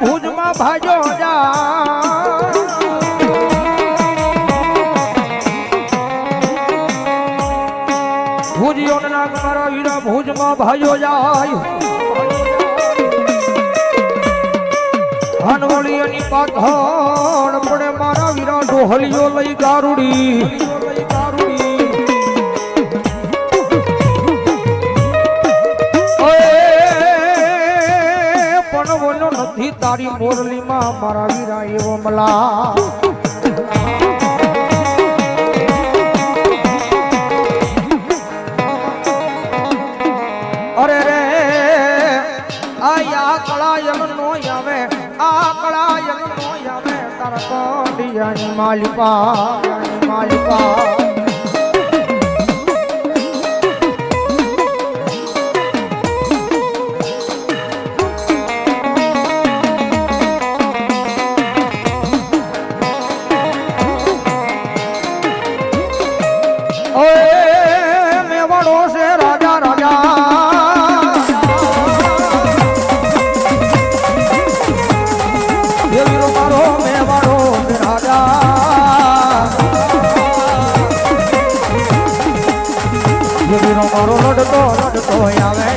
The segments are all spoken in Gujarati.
ભુજમાં ભાજો જા ભૂજ્યો નાગ મારા વીરા ભુજમાં ભાજો જાય. હનવળી એની પાથણ પડે મારા વીરા ઢોહલીઓ લઈ ગારુડી. તારી મોરલીમાં મારા વીરા એવો મલા અરે રે આયા કળા યમનો આવે આ કળા યમનો આવે તારા કોડિયાની માલિકા માલિકા. ઓય મેવાડો છે રાજા રાજા. વીરો મારો રડતો રડતો આવે.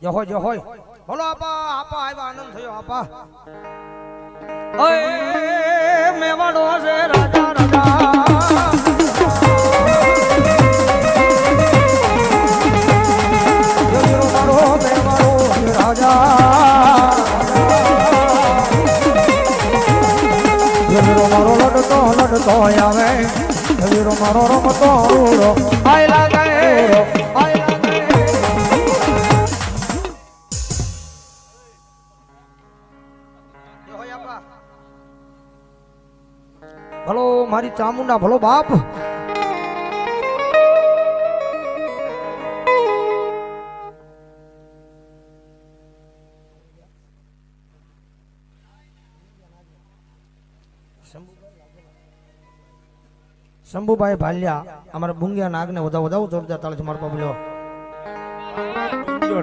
હે હોય જો હોય બાપા. મેવાડો છે ચામુંડા ભલો બાપ. શંભુભાઈ ભાલિયા, અમારા બુંગિયા નાગને વધાવો વધાવો જોરદાર તાળથી મારો બોલ્યો જો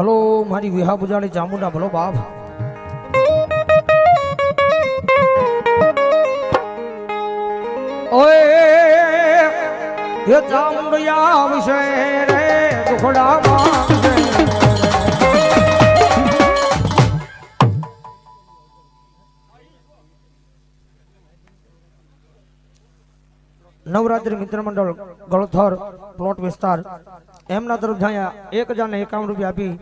ભલો, મારી વિહા બુજાડી ચામુંડા, ભલો બાપ. ઓય હે ચામુંડિયા આવશે રે દુખડા નવરાત્રી મિત્ર મંડળ, ગળથર, પ્લોટ વિસ્તાર એમના તરફ જાયા, એક હજાર ને એકાવન રૂપિયા આપી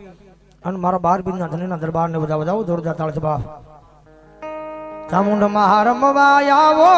અને મારા બાર બીજના ધનીના દરબાર ને બધા વધાવો, જોરદાર તાળ બાપ. ચામુંડ મહારમવા આવો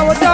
I would die.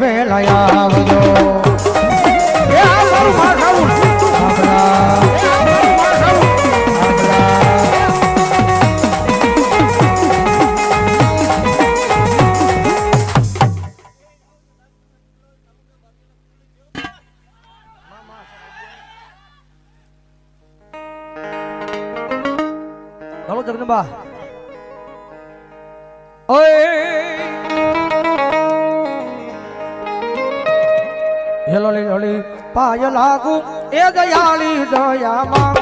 વેલાયા આવજો. લાગુ. એ દયાળી દયા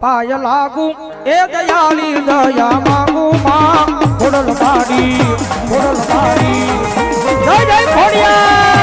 પાય લાગુ એ દયાળી દયા માંગુ માં. ખોડલ પાડી ખોડલ પાડી. જય જય ખોડિયાર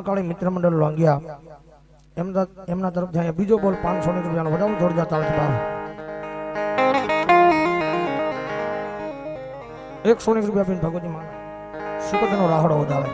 મહાકાળી મિત્ર મંડળ લોંગિયા એમના એમના તરફથી બીજો બોલ પાંચસો ની રૂપિયાનો વધારો જોરદાર તાળથી બાર એકસો ની રૂપિયા આપીને ભગવતી માં સુકતનો રાહડો વધારે?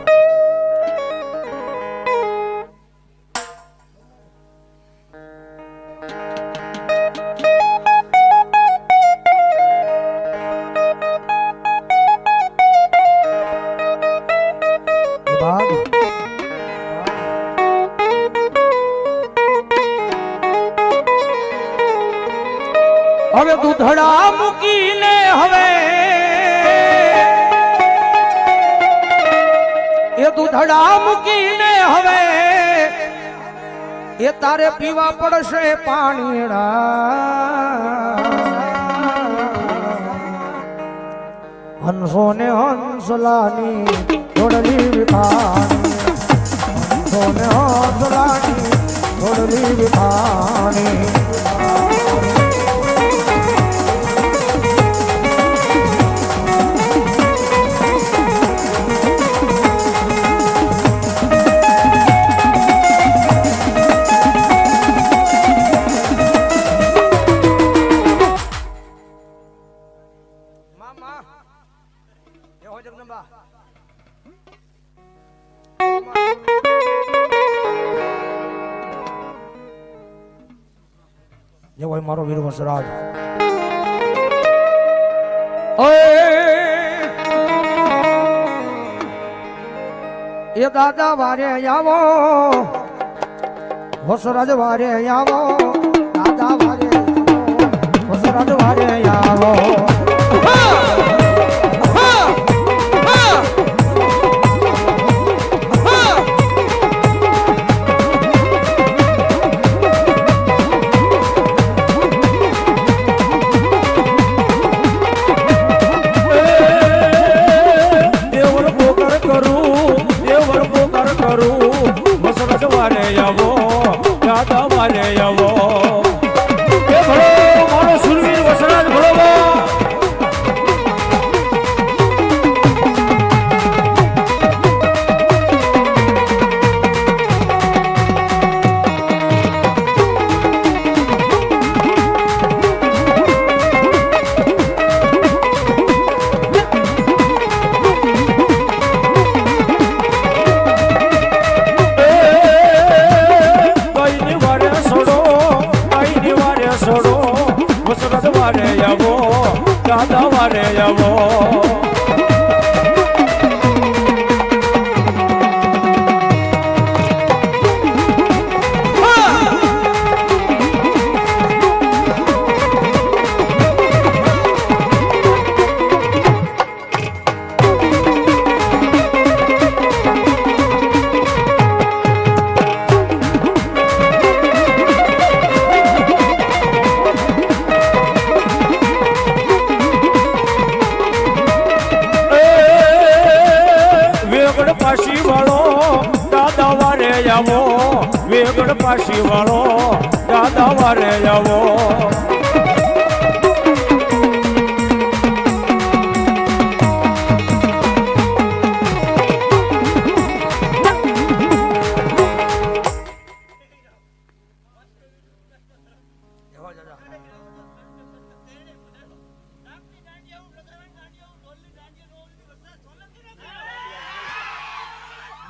તારે પીવા પડશે પાણીડા હંસો ને હંસલાની થોડલી વિખાની હંસો ને હંસલાની થોડલી વિખાની હોય મારો વીર વસરાજ એ દાદા વારે આવો. વસરાજ વારે આવો. દાદા વારે વસરાજ વારે આવો.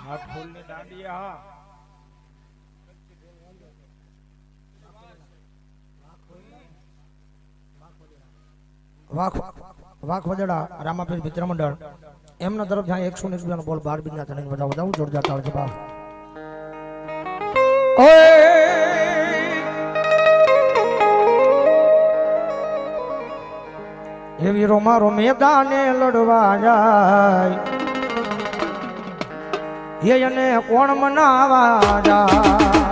હાથ ફૂલની દાંડિયા હા વાઘ વાઘ વદડા રામાપીર મિત્ર મંડળ એમના તરફ જ્યાં એકસો ને એકસો બોલ બાર બીજના તને બધા બધા જોરદાર તાળ છે બાપ એ વીરો મારો મેદાને લડવા જાય એને કોણ મનાવા જાય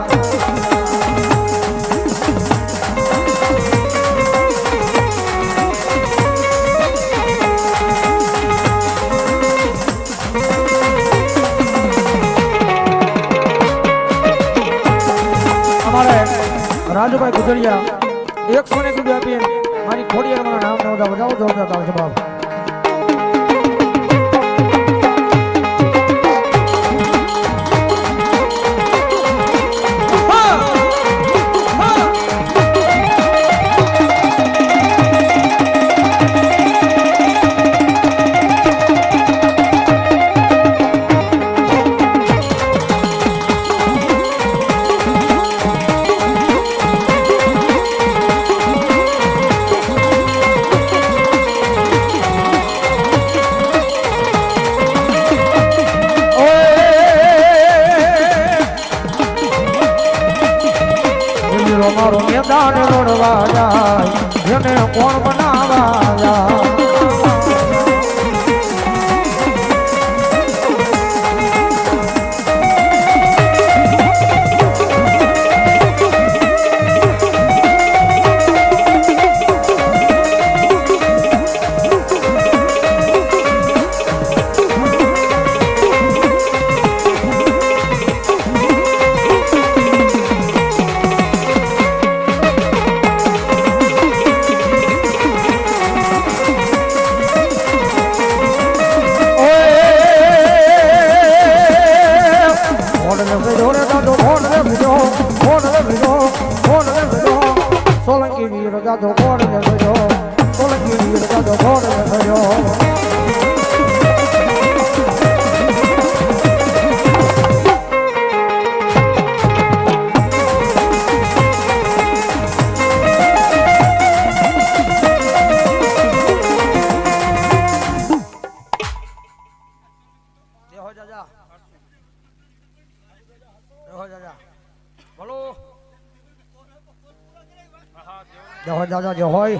જાજા જય હોય.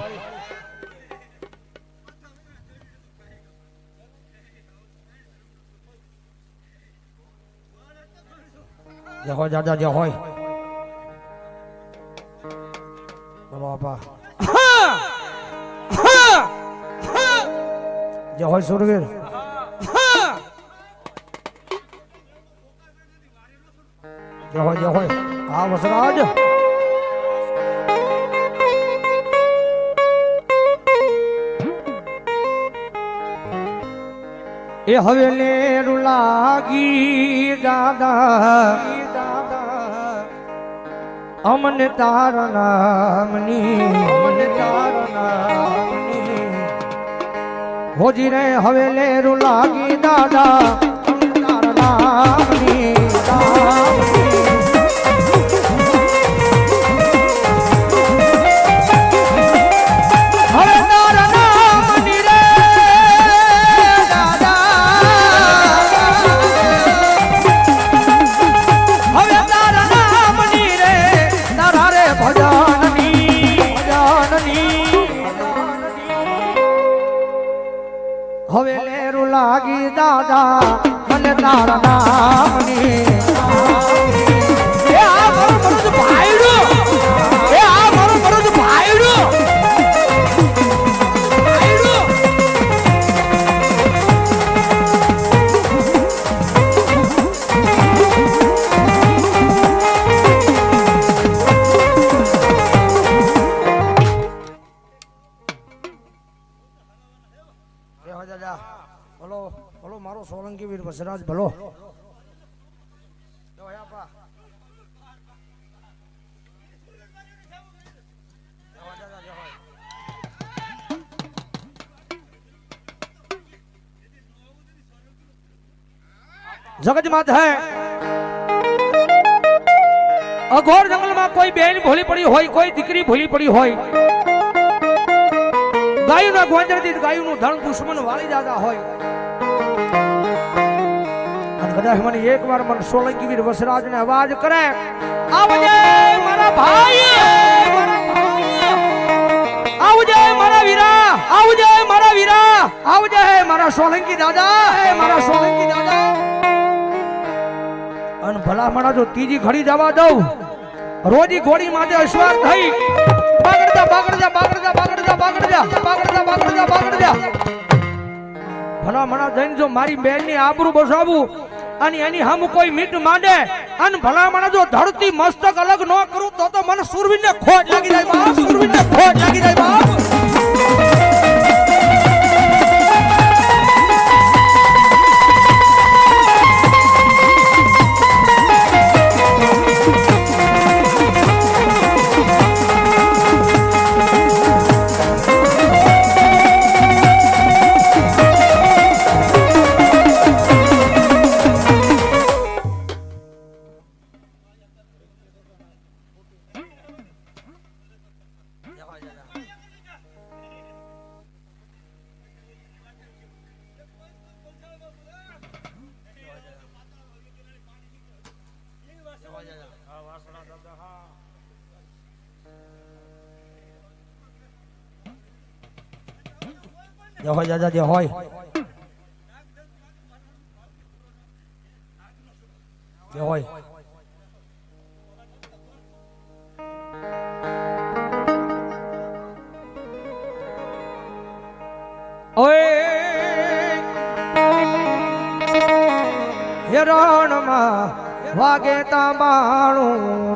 જય હો જાજા જય હોય. બોલો બાપા. જય હોય સુરવીર. જય હોય જય હોય. હા વસરાજ. એ હવે લેરું રૂલાગી દાદા. અમને તાર નામની, અમને તાર નામની. હોજી રે હવે લેરું લાગી દાદા. તારા નામની. જગત હે. અઘોર જંગલમાં કોઈ બેન ભૂલી પડી હોય, કોઈ દીકરી ભૂલી પડી હોય. ગાયુના ગોંજરથી ગાયુનું ધન દુશ્મન વાળી દાદા હોય. કદાચ મને એકવાર મન સોલંકી વીર વસરાજને અવાજ કરે. આવજે મારા ભાઈ! આવજે મારા વીરા, આવજે મારા વીરા. આવજે મારા સોલંકી દાદા, હે મારા સોલંકી દાદા. અને ભલામણા જો ત્રીજી ઘડી જવા દઉં, રોજી ઘોડી માટે અશ્વાર થઈ. બાગડજા બાગડજા બાગડજા બાગડજા બાગડજા બાગડજા બાગડજા બાગડજા. ભલા મણા જઈને જો મારી બહેનની આબરૂ બસાવું, અને એની હમ કોઈ મીટ માંડે, અને ભલામણા જો ધરતી મસ્તક અલગ ન કરું, તો તો મને સુરવીને ખોટ લાગી જાય, બાપ સુરવીર ખોટ લાગી જાય, બાપ. જે હોય દાદા જે હોય. જે હોય. હિરણમાં વાગે તાંબાણું